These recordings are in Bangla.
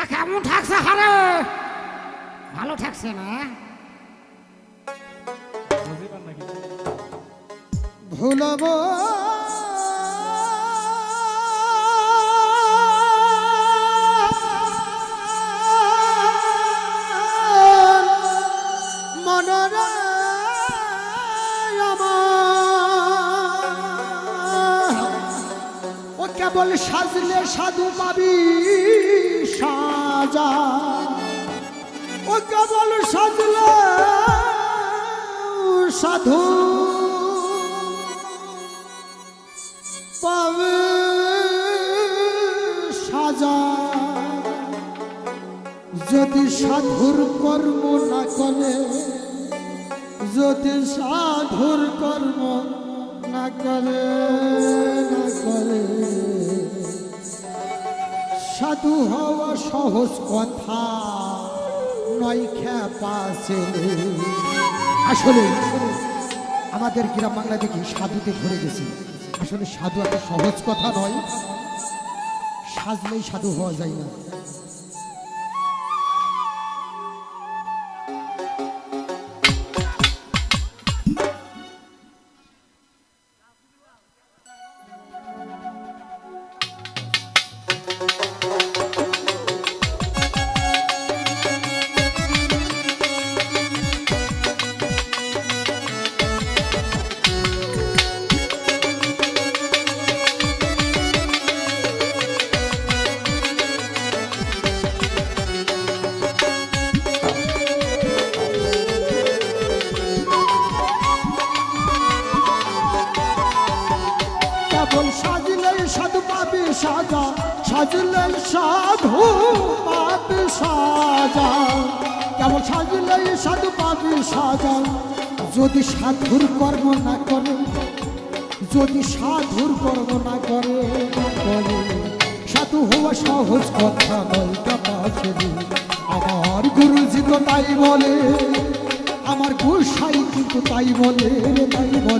তা কেমন ঠাকছে হারে! ভালো ঠাকছে না ভুলব। কেবল সাজলে সাধু পাবি। সাজা ও কেবল সাজলে সাধু। পাবে সাজা। যদি সাধুর কর্ম না করে, যদি সাধুর কর্ম না করে না করে। সাধু হওয়া সহজ কথা। নয় খ্যাপা আসলে আমাদের গ্রাম বাংলা দেখি সাধুতে ধরে গেছি। আসলে সাধু একটা সহজ কথা নয়। সাজলেই সাধু হওয়া যায় না। সাধু পাবি যদি সাধুর কর্ম না করে, যদি সাধুর কর্ম না করে করে সাধু হওয়া সহজ কথা নয় ছেলে আমার গুরুজি তো তাই বলে, আমার গোসাই কিন্তু তাই বলে তাই বলে।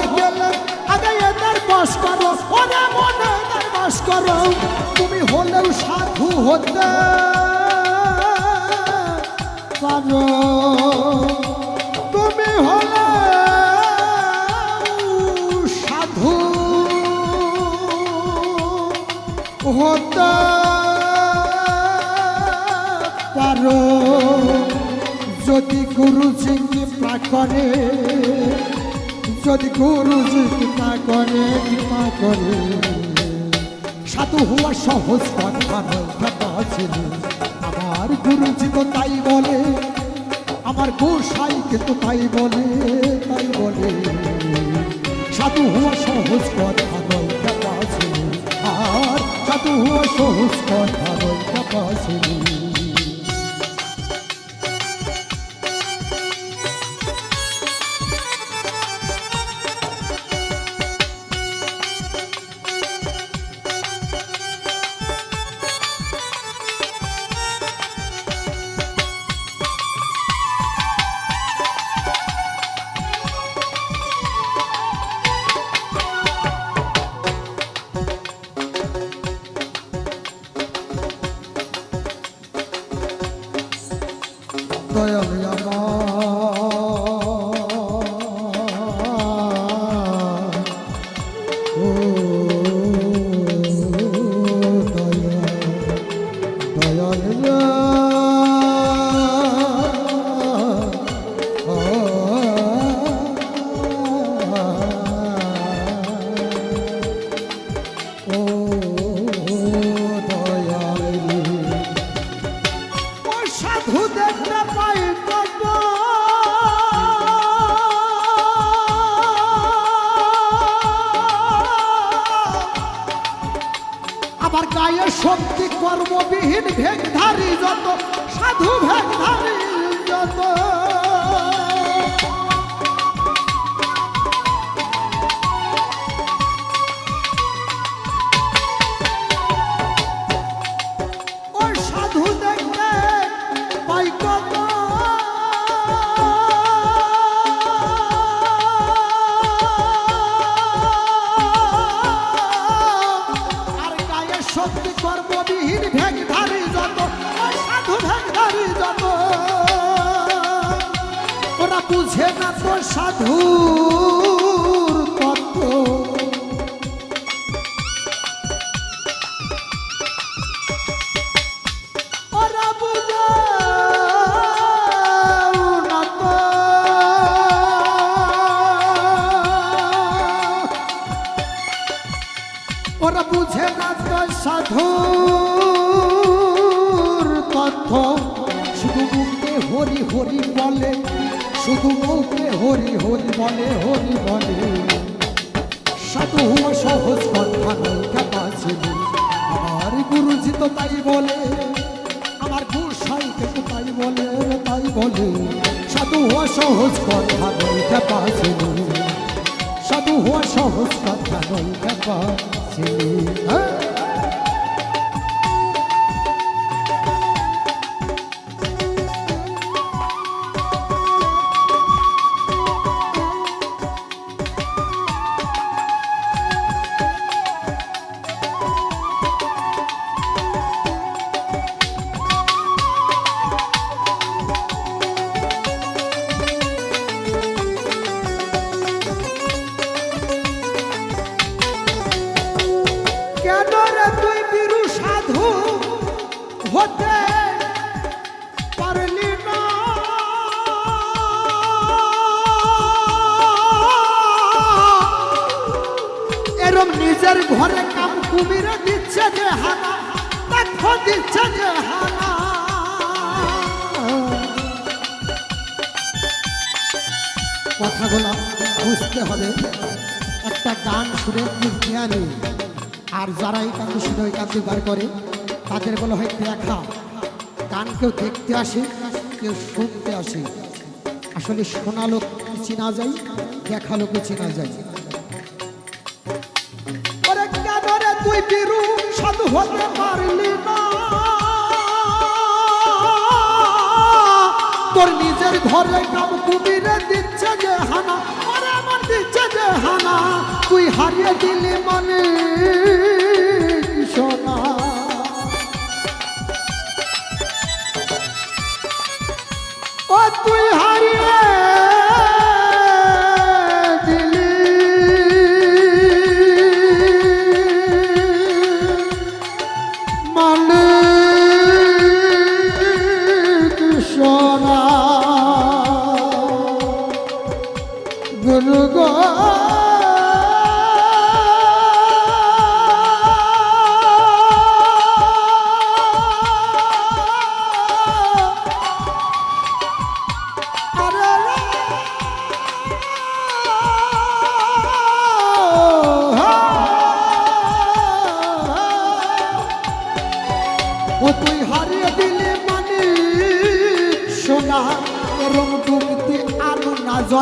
হতে পারো তুমি হলে সাধু। হতে পারো। যদি গুরুজি কৃপা করে, যদি গুরুজি কৃপা করে কৃপা করে। সাধু হওয়া সহজ কথা ছিল আমার গুরুজি তো তাই বলে, আমার গোসাইকে কিন্তু তাই বলে তাই বলে। সাধু হওয়া সহজ কথা নয় কথা আর সাধু হওয়া সহজ কথা নয় কথা আমার শক্তি কর্মবিহীন ভেগধারী যত সাধু ভেগধারী সত্যি কর্মবিহীন ভেগধারী যত সাধু ভেগধারী যত। ওরা বুঝে না তো সাধু তত্ত্ব। হরি হরি বলে, শুধু মুখে হরি হরি বলে হরি বলে। সাধু হওয়া সহজ কথা নয় ক্যাপাসিটি আমার গুরুজি তো তাই বলে, আমার গুরসাইকে তো তাই বলে তাই বলে। সাধু হওয়া সহজ কথা নয় ক্যাপাসিটি সাধু হওয়া সহজ কথা নয় ক্যাপাসিটি হ্যাঁ। নিজের ঘরে কাম কুমিরে দিচ্ছে যে হানা দিচ্ছে যে হানা। কথাগুলো বুঝতে হবে, একটা গান শুনে জ্ঞানী আর যারা এই কান্দি শুনে ওই কান্দি বার করে, তাদের বলা হয় দেখা। গান কেউ দেখতে আসে, কেউ শুনতে আসে। আসলে শোনা লোক চেনা যায়, দেখা লোকে চেনা যায়। হতে পারলি না। তোর নিজের ঘরে কাম কুমিরে দিচ্ছে যে হানা আমার দিচ্ছে যে হানা। তুই হারিয়ে দিলি মানে।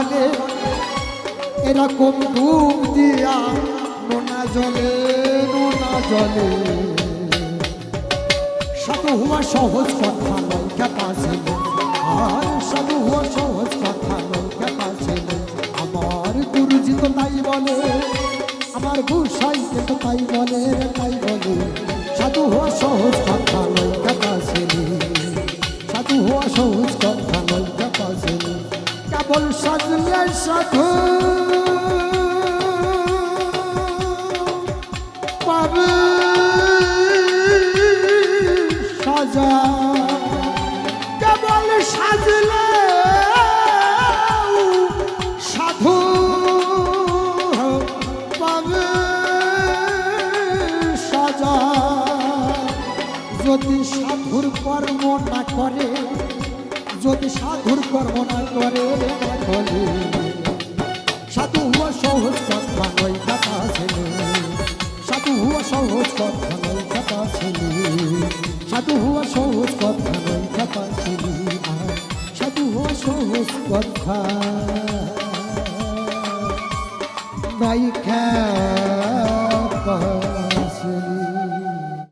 জলে, এরকম ডুব দিয়া নোনা জলে নোনা জলে। সাধু হওয়া সহজ কথা নয় কেপা ছিল আর সাধু হওয়া সহজ কথা নয় কেপা ছিল আমার গুরুজি তো তাই বলে, আমার গুসাইকে তো তাই বলে তাই বলে। সাজলে কথা নয় কথা ছেলে সাধু হওয়া সহজ কথা নয় চিনি আর সাধু হওয়া সহজ কথা। নাই